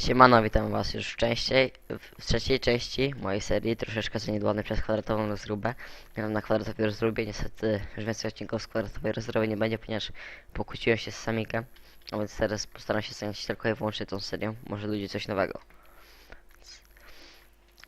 Siemano, witam was już częściej, w, trzeciej części mojej serii, troszeczkę zaniedbany przez kwadratową rozróbę. Miałem na kwadratowej rozróbie, niestety już więcej odcinków z kwadratowej rozróby nie będzie, ponieważ pokłóciłem się z Samikiem. A więc teraz postaram się zająć tylko i wyłącznie tą serią, może ludzie coś nowego.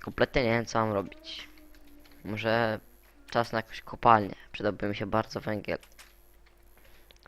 Kompletnie nie wiem co mam robić. Może czas na jakąś kopalnię, przydałby mi się bardzo węgiel.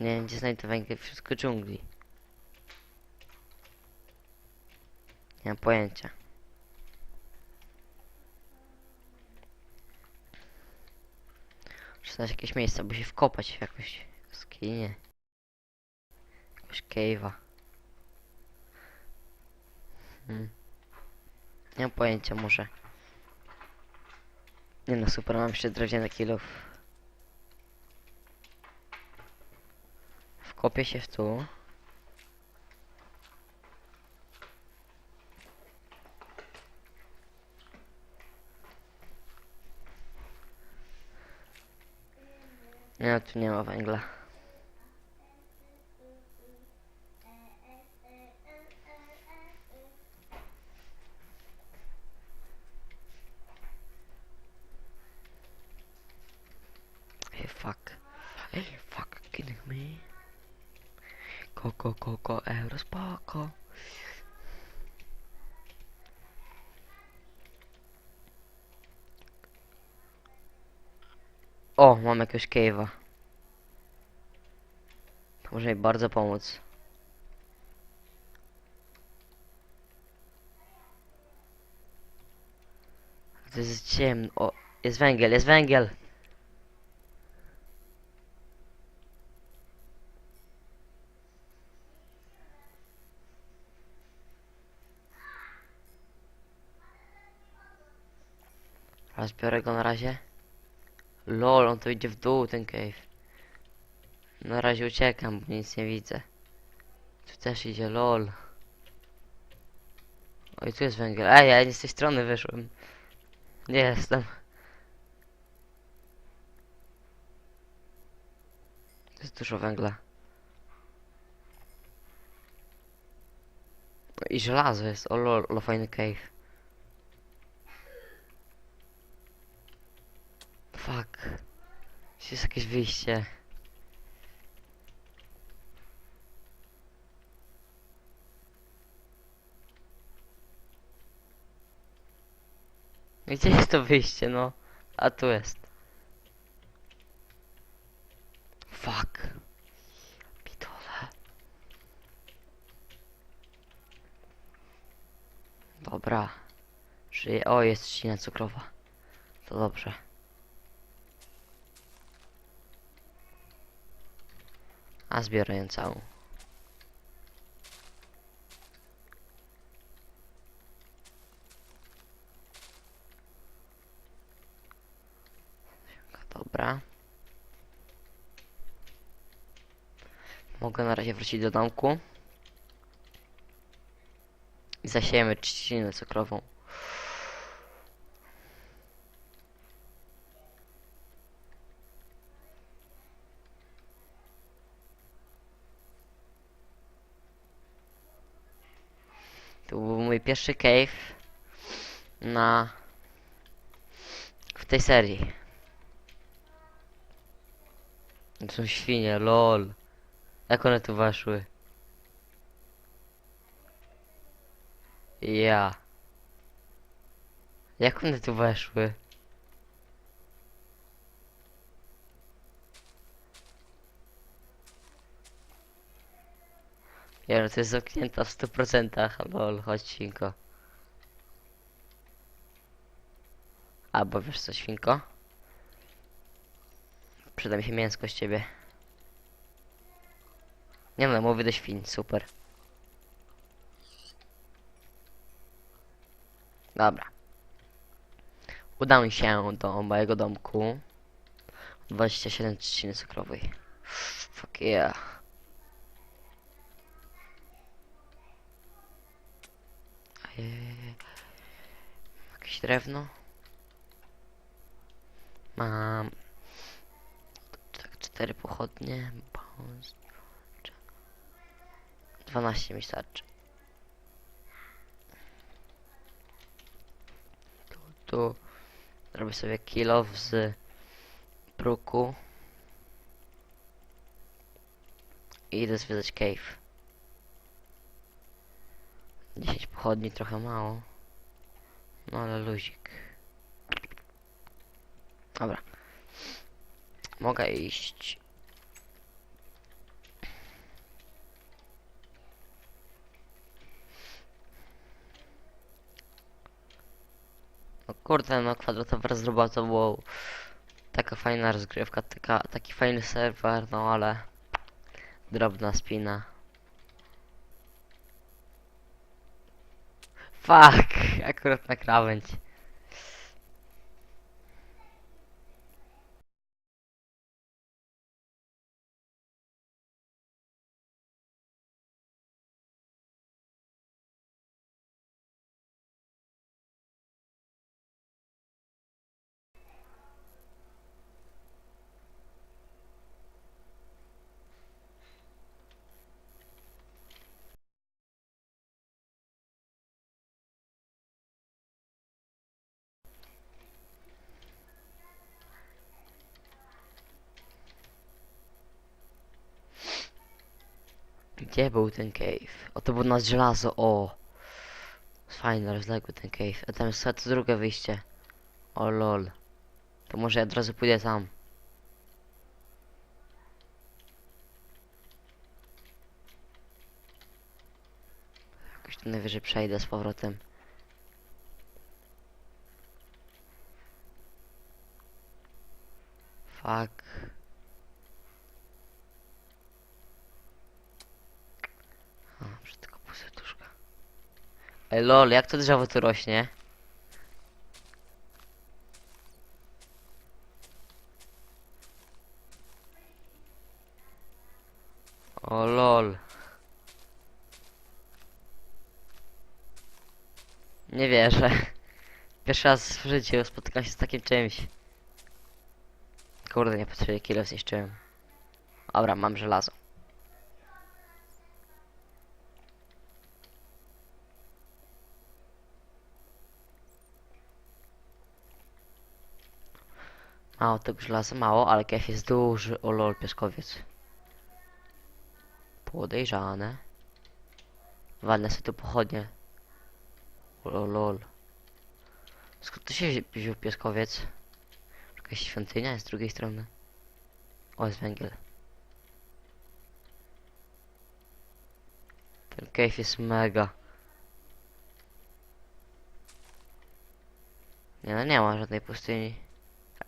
Nie wiem gdzie znajdę węgiel w dżungli. Nie mam pojęcia. Znaleźć jakieś miejsce, by się wkopać w jakąś skinię. Jakąś cave'a. Hmm. Nie mam pojęcia, może. Nie no, super, mam jeszcze drewniany kilów. Wkopię się w tu. Nie, tu nie ma węgla. Hey, fuck. Hey, fuck, kidding me? Koko, koko, euro, spoko. O, mam jakiegoś cave'a. To może mi bardzo pomóc. To jest ciemno. O, jest węgiel, jest węgiel. Raz biorę go na razie. Lol, on to idzie w dół, ten cave. Na razie uciekam, bo nic nie widzę. Tu też idzie, lol. Oj, tu jest węgiel. Ej, ja nie z tej strony wyszłem. Nie jestem. To jest dużo węgla. No I żelazo jest, o lol, ale fajny cave. Fuck. Jest jakieś wyjście? Gdzie jest to wyjście, no? A tu jest. Fuck. Pitole. Dobra. Żyje. O, jest trzcina cukrowa. To dobrze. A zbiorę ją całą. Dobra. Mogę na razie wrócić do domku. I zasiejemy trzcinę cukrową. To był mój pierwszy cave na w tej serii. To są świnie, lol. Jak one tu weszły? Ja. Jak one tu weszły? Ja, no to jest zamknięta w 100%, lol, chodź świnko. Albo wiesz co, świnko? Przyda mi się mięsko z ciebie. Nie no, mówię do świń, super. Dobra. Udam się do mojego domku. 27 trzciny cukrowej. Fuck yeah. Yy, jakieś drewno. Mam tak cztery pochodnie. 12 mi starczy. Tu, tu. Robię sobie kilow z bruku. I idę zwiedzać cave. Pochodni trochę mało. No ale luzik. Dobra. Mogę iść. No kurde, no kwadratowa rozroba to było taka fajna rozgrywka, taka, taki fajny serwer, no ale drobna spina. Fuck, akurat na krawędź. Gdzie był ten cave? O, to był na żelazo, o! Fajny, rozległy ten cave. A tam jest to drugie wyjście. O lol. To może ja od razu pójdę tam. Jakoś tu najwyżej przejdę z powrotem. Fuck. Lol, jak to drzewo tu rośnie? O lol. Nie wierzę. Pierwszy raz w życiu spotkałem się z takim czymś. Kurde, nie potrzebuję kilo zniszczyłem. Dobra, mam żelazo. Mało tego żelaza, mało, ale kef jest duży. O lol, piaskowiec. Podejrzane. Walnę sobie tu pochodnie. O lol. Skąd to się wziął pieskowiec? Jakaś świątynia jest z drugiej strony. O, jest węgiel. Ten cave jest mega. Nie no, nie ma żadnej pustyni.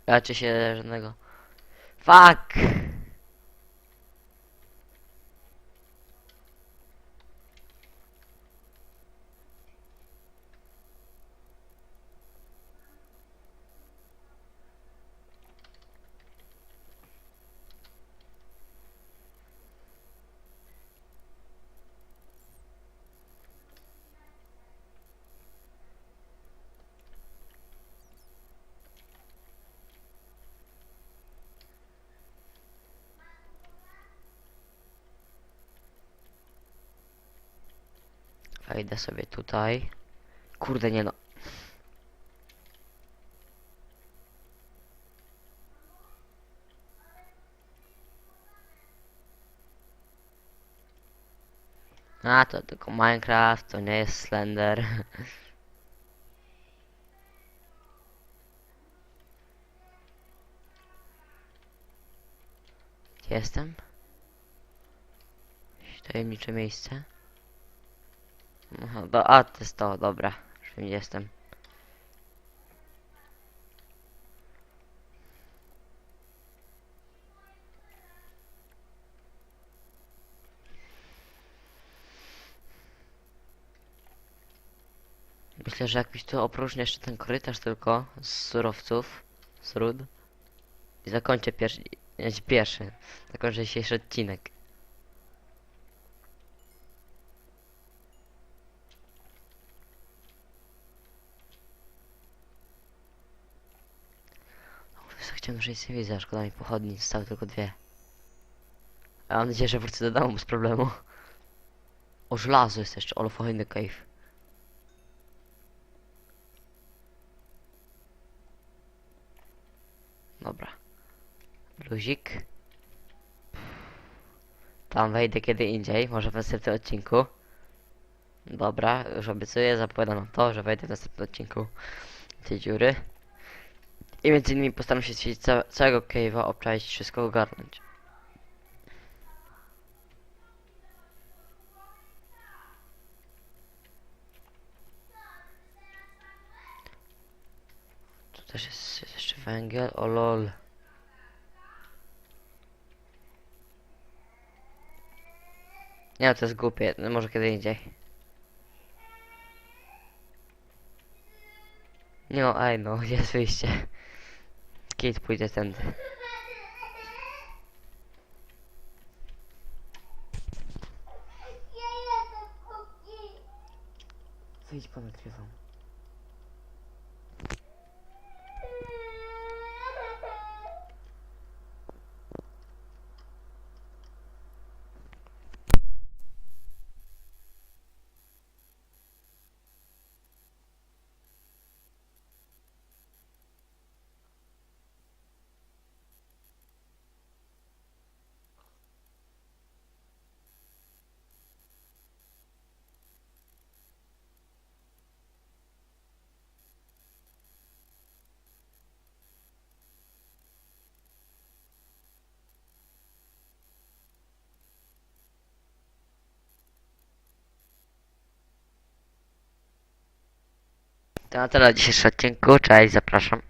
Raczej się żadnego. Fuck! Wejdę sobie tutaj. Kurde, nie no. A, to tylko Minecraft, to nie jest Slender. Gdzie jestem? Tajemnicze miejsce. Aha, do, a, to jest to, dobra. Już wiem, gdzie jestem. Myślę, że jakbyś tu opróżnię jeszcze ten korytarz tylko z surowców, z ród. I zakończę pierwszy, nie, pierwszy, zakończę dzisiejszy odcinek. Że nic nie widzę, a szkoda mi pochodni, zostały tylko dwie. A mam nadzieję, że wrócę do domu bez problemu. O, żelazo jest jeszcze, ale fajny cave. Dobra. Luzik. Tam wejdę kiedy indziej, może w następnym odcinku. Dobra, już obiecuję, zapowiadam to, że wejdę w następnym odcinku tej dziury. I między innymi postaram się ćwiczyć ca całego cave'a, obczaić wszystko, ogarnąć. Tu też jest jeszcze węgiel, o lol. Nie, to jest głupie, no może kiedy indziej. No, ej no, jest wyjście. Kate pójdzie tędy. Wyjdź ponagrywam. To na tyle w dzisiejszym odcinku. Cześć, zapraszam.